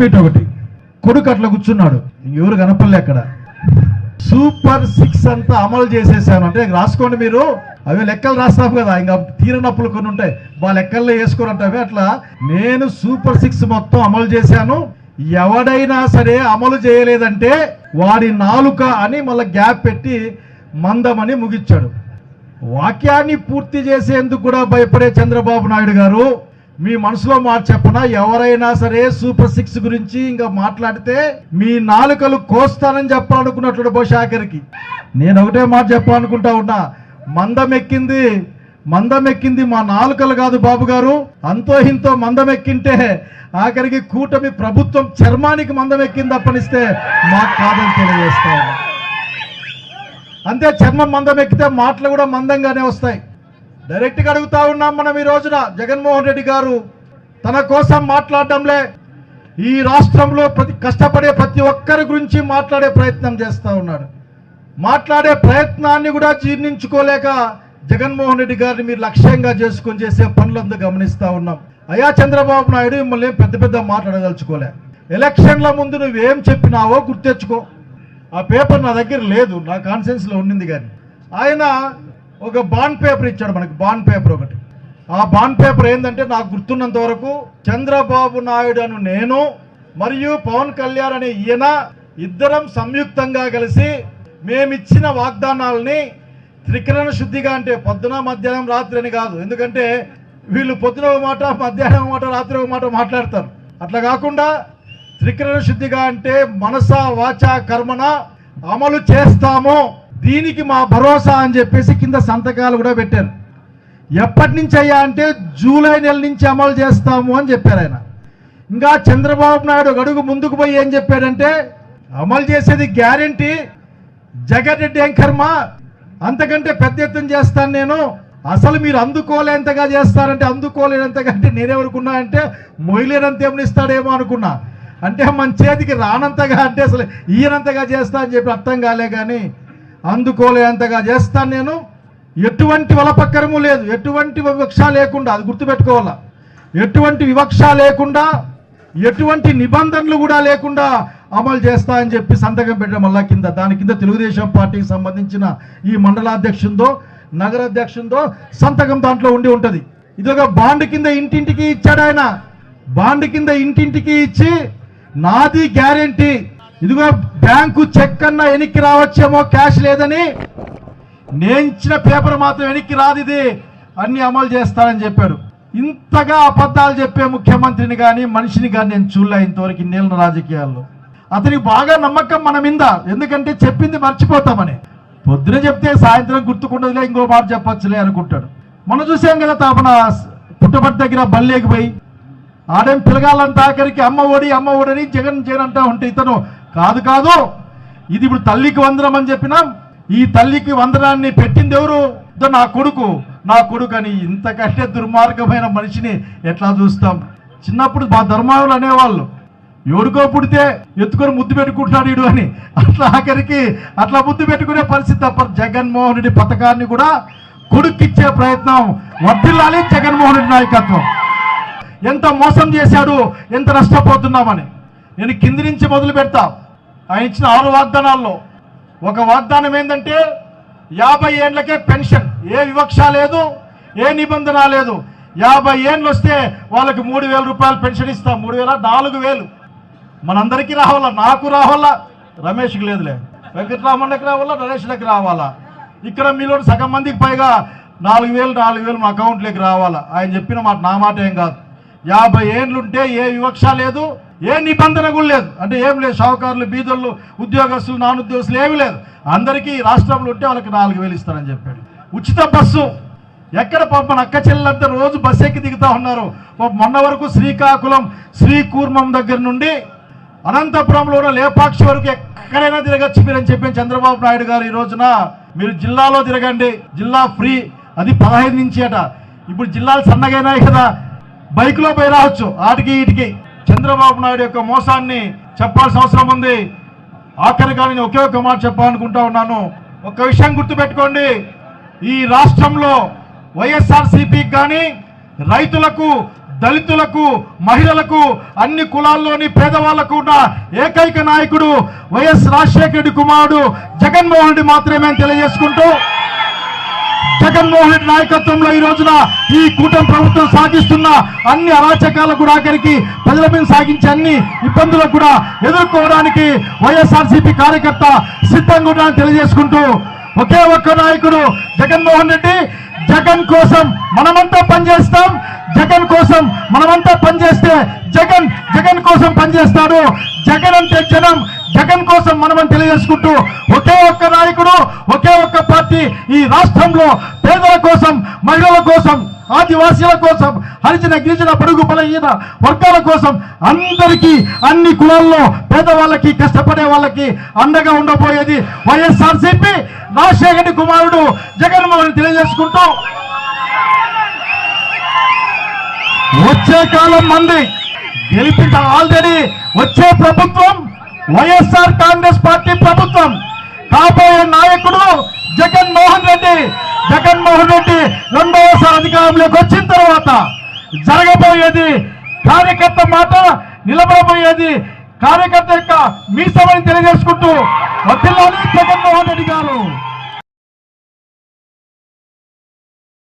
Meet ఒకటి కొడుకు అట్లా కూర్చున్నాడు. ఎవరు కనపడలే అక్కడ. సూపర్ సిక్స్ అంతా అమలు చేసేసాను. అంటే రాసుకోండి మీరు. అవి లెక్కలు రాస్తాం కదా. ఇంకా తీరనప్పులు కొన్ని ఉంటాయి. వాళ్ళ లెక్కల్లో వేసుకోరంటే అవి అట్లా. నేను సూపర్ సిక్స్ మొత్తం అమలు చేశాను. ఎవడైనా సరే అమలు చేయలేదంటే వాడి నాలుక అని మళ్ళీ గ్యాప్ పెట్టి మందమని ముగిచ్చాడు వాక్యాన్ని పూర్తి చేసేందుకు కూడా భయపడే చంద్రబాబు నాయుడు గారు మీ మనసులో మాట చెప్పన? ఎవరైనా సరే సూపర్ సిక్స్ గురించి ఇంకా మాట్లాడితే మీ నాలుకలు కోస్తానని చెప్పాలనుకున్నట్లు బహుశాఖరికి నేను ఒకటే మాట చెప్పాలనుకుంటా ఉన్నా. మందం ఎక్కింది మందం ఎక్కింది మా నాలుకలు కాదు బాబు గారు. అంతో ఇంతో మందం ఆఖరికి కూటమి ప్రభుత్వం చర్మానికి మందం ఎక్కింది అప్పనిస్తే మాకు కాదని తెలియజేస్తాను అంతే చర్మం మందం ఎక్కితే మాటలు కూడా మందంగానే వస్తాయి. డైరెక్ట్గా అడుగుతా ఉన్నాం మనం ఈ రోజున జగన్మోహన్ రెడ్డి గారు. తన కోసం మాట్లాడడంలే. ఈ రాష్ట్రంలో ప్రతి కష్టపడే ప్రతి ఒక్కరి గురించి మాట్లాడే ప్రయత్నం చేస్తూ ఉన్నాడు. మాట్లాడే ప్రయత్నాన్ని కూడా జీర్ణించుకోలేక జగన్మోహన్ రెడ్డి గారిని మీరు లక్ష్యంగా చేసుకొని చేసే పనులంతా గమనిస్తూ ఉన్నాం. అయ్యా చంద్రబాబు నాయుడు మిమ్మల్ని పెద్ద పెద్ద మాట్లాడదలుచుకోలే. ఎలక్షన్ల ముందు నువ్వేం చెప్పినావో గుర్తెచ్చుకో. ఆ పేపర్ నా దగ్గర లేదు నా కాన్సెన్స్లో ఉండింది కానీ. ఆయన ఒక బాండ్ పేపర్ ఇచ్చాడు మనకి బాండ్ పేపర్ ఒకటి. ఆ బాండ్ పేపర్ ఏంటంటే నాకు గుర్తున్నంత వరకు చంద్రబాబు నాయుడు అను నేను మరియు పవన్ కళ్యాణ్ అనే ఈయన ఇద్దరం సంయుక్తంగా కలిసి మేమిచ్చిన వాగ్దానాలని త్రికరణ శుద్ధిగా అంటే పొద్దున మధ్యాహ్నం రాత్రి అని కాదు. ఎందుకంటే వీళ్ళు పొద్దున ఒక మాట మధ్యాహ్నం ఒక మాట రాత్రి ఒక మాట మాట్లాడతారు. అట్లా కాకుండా త్రికరణ శుద్ధిగా అంటే మనస వాచ కర్మన అమలు చేస్తాము. దీనికి మా భరోసా అని చెప్పేసి కింద సంతకాలు కూడా పెట్టారు. ఎప్పటి నుంచి అయ్యా అంటే జూలై నెల నుంచి అమలు చేస్తాము అని చెప్పారు ఆయన. ఇంకా చంద్రబాబు నాయుడు గడుగు ముందుకు పోయి ఏం చెప్పాడంటే అమలు చేసేది గ్యారంటీ జగన్ రెడ్డి ఎంకర్మ అంతకంటే పెద్ద ఎత్తున చేస్తాను నేను. అసలు మీరు అందుకోలేంతగా చేస్తారంటే అందుకోలేనంతగా అంటే నేనేమనుకున్నా అంటే మొయ్యలేనంత ఏమనిస్తాడేమో అనుకున్నా. అంటే మన చేతికి రానంతగా అంటే అసలు ఈయనంతగా చేస్తా అని చెప్పి అర్థం కాలే కానీ అందుకోలేంతగా చేస్తాను నేను. ఎటువంటి వలపక్కరము లేదు. ఎటువంటి వివక్ష లేకుండా అది గుర్తుపెట్టుకోవాలా? ఎటువంటి వివక్ష లేకుండా ఎటువంటి నిబంధనలు కూడా లేకుండా అమలు చేస్తా అని చెప్పి సంతకం పెట్టడం వల్ల కింద దాని కింద తెలుగుదేశం పార్టీకి సంబంధించిన ఈ మండలాధ్యక్షుందో నగరాధ్యక్షుందో సంతకం దాంట్లో ఉండి ఉంటుంది. ఇది ఒక బాండ్ కింద ఇంటింటికి ఇచ్చాడు ఆయన. బాండ్ కింద ఇంటింటికి ఇచ్చి నాది గ్యారెంటీ. ఇదిగో బ్యాంకు చెక్ అన్నా వెనక్కి రావచ్చేమో క్యాష్ లేదని నేను పేపర్ మాత్రం వెనక్కి రాదు ఇది. అన్ని అమలు చేస్తానని చెప్పాడు. ఇంతగా అబద్ధాలు చెప్పే ముఖ్యమంత్రిని కానీ మనిషిని కానీ నేను చూడలే ఇంతవరకు ఇన్నేళ్ళ రాజకీయాల్లో. అతనికి బాగా నమ్మకం మన మీద. ఎందుకంటే చెప్పింది మర్చిపోతామని. పొద్దున చెప్తే సాయంత్రం గుర్తుకుండదులే ఇంకో మాట చెప్పచ్చులే అనుకుంటాడు. మనం చూసాం కదా తాపన పుట్టబడి దగ్గర బల్లేకి పోయి. ఆడేం పిలగాలంటే ఆఖరికి అమ్మ ఒడి అమ్మ ఒడని జగన్ జగన్ అంటా ఉంటే ఇతను కాదు కాదు. ఇది ఇప్పుడు తల్లికి వందనం అని చెప్పినాం ఈ తల్లికి వందనాన్ని పెట్టింది ఎవరు? నా కొడుకు. నా కొడుకు అని ఇంతకంటే దుర్మార్గమైన మనిషిని ఎట్లా చూస్తాం? చిన్నప్పుడు మా ధర్మాలు అనేవాళ్ళు. ఎవరికో పుడితే ఎత్తుకొని ముద్దు పెట్టుకుంటున్నాడు వీడు అని. అట్లా ఆఖరికి అట్లా ముద్దు పెట్టుకునే పరిస్థితి తప్ప జగన్మోహన్ రెడ్డి పథకాన్ని కూడా కొడుక్కిచ్చే ప్రయత్నం వర్ధిల్లాలి జగన్మోహన్ రెడ్డి నాయకత్వం. ఎంత మోసం చేశాడు ఎంత నష్టపోతున్నామని. నేను కింది నుంచి మొదలు పెడతా. ఆయన ఇచ్చిన ఆరు వాగ్దానాల్లో. ఒక వాగ్దానం ఏంటంటే యాభై ఏండ్లకే పెన్షన్. ఏ వివక్ష లేదు ఏ నిబంధన లేదు. యాభై ఏండ్లు వస్తే వాళ్ళకి మూడు వేల రూపాయలు పెన్షన్ ఇస్తాం. మూడు వేల నాలుగు వేలు. మనందరికీ రావాలా? నాకు రావాలా? రమేష్కి లేదులే. వెంకటరామన్నకి రావాలా? నరేష్లకి రావాలా? ఇక్కడ మీలో సగం మందికి పైగా నాలుగు వేలు నాలుగు వేలు మా అకౌంట్లోకి రావాలా? ఆయన చెప్పిన మాట నా మాట ఏం కాదు. యాభై ఏండ్లుంటే ఏ వివక్ష లేదు ఏ నిబంధన కూడా లేదు. అంటే ఏం లేదు షావుకారులు బీదర్లు ఉద్యోగస్తులు నానుద్యోగస్తులు ఏమి లేదు. అందరికీ రాష్ట్రంలో ఉంటే వాళ్ళకి నాలుగు వేలు ఇస్తారని చెప్పాడు. ఉచిత బస్సు. ఎక్కడ పాప అక్క చెల్లెలంతా రోజు బస్సు ఎక్కి దిగుతా ఉన్నారు. మొన్న వరకు శ్రీకాకుళం శ్రీకూర్మం దగ్గర నుండి అనంతపురంలో ఉన్న లేపాక్షి వరకు ఎక్కడైనా తిరగచ్చు మీరని చెప్పిన చంద్రబాబు నాయుడు గారు ఈ రోజున. మీరు జిల్లాలో తిరగండి. జిల్లా ఫ్రీ. అది పదహైదు నుంచి అట. ఇప్పుడు జిల్లాలు సన్నగైనాయి కదా. బైక్లో పోయి రావచ్చు. ఆటికి ఇటుకి చంద్రబాబు నాయుడు యొక్క మోసాన్ని చెప్పాల్సిన అవసరం ఉంది. ఆఖరిగా నేను ఒకే ఒక మాట చెప్పాలనుకుంటా ఉన్నాను. ఒక విషయం గుర్తుపెట్టుకోండి. ఈ రాష్ట్రంలో వైఎస్ఆర్సీపీకి కానీ రైతులకు దళితులకు మహిళలకు అన్ని కులాల్లోని పేదవాళ్ళకు ఉన్న ఏకైక నాయకుడు వైఎస్ రాజశేఖర రెడ్డి కుమారుడు జగన్మోహన్ రెడ్డి మాత్రమే తెలియజేసుకుంటూ జగన్మోహన్ రెడ్డి నాయకత్వంలో ఈ రోజున ఈ కూటమి ప్రభుత్వం సాగిస్తున్న అన్ని అరాచకాలకు కూడా ఆఖరికి ప్రజల మీద సాగించే అన్ని ఇబ్బందులకు కూడా ఎదుర్కోవడానికి వైఎస్ఆర్సీపీ కార్యకర్త సిద్ధంగా ఉన్నారని తెలియజేసుకుంటూ ఒకే ఒక్క నాయకుడు జగన్మోహన్ రెడ్డి. జగన్ కోసం మనమంతా పనిచేస్తాం. జగన్ కోసం మనమంతా పనిచేస్తే జగన్ జగన్ కోసం పనిచేస్తాడు. జగన్ అంటే జనం. జగన్ కోసం మనమని తెలియజేసుకుంటూ ఒకే ఒక్క నాయకుడు ఒకే ఒక్క పార్టీ ఈ రాష్ట్రంలో పేదల కోసం మహిళల కోసం ఆదివాసీల కోసం హరిజన గిరిజన పడుగు బలహీన వర్గాల కోసం అందరికీ అన్ని కులాల్లో పేదవాళ్ళకి కష్టపడే వాళ్ళకి అండగా ఉండబోయేది వైఎస్ఆర్సీపీ. రాజశేఖర రెడ్డి కుమారుడు జగన్మోహన్ తెలియజేసుకుంటూ వచ్చే కాలం మంది గెలిపించ ఆల్రెడీ వచ్చే ప్రభుత్వం వైఎస్ఆర్ కాంగ్రెస్ పార్టీ ప్రభుత్వం. కాబోయే నాయకుడు జగన్మోహన్ రెడ్డి జగన్మోహన్ రెడ్డి రెండవసారి అధికారంలోకి వచ్చిన తర్వాత జరగబోయేది కార్యకర్త మాట నిలబడబోయేది. కార్యకర్త యొక్క మీ సమయం తెలియజేసుకుంటూ వదిలాలి జగన్మోహన్ రెడ్డి గారు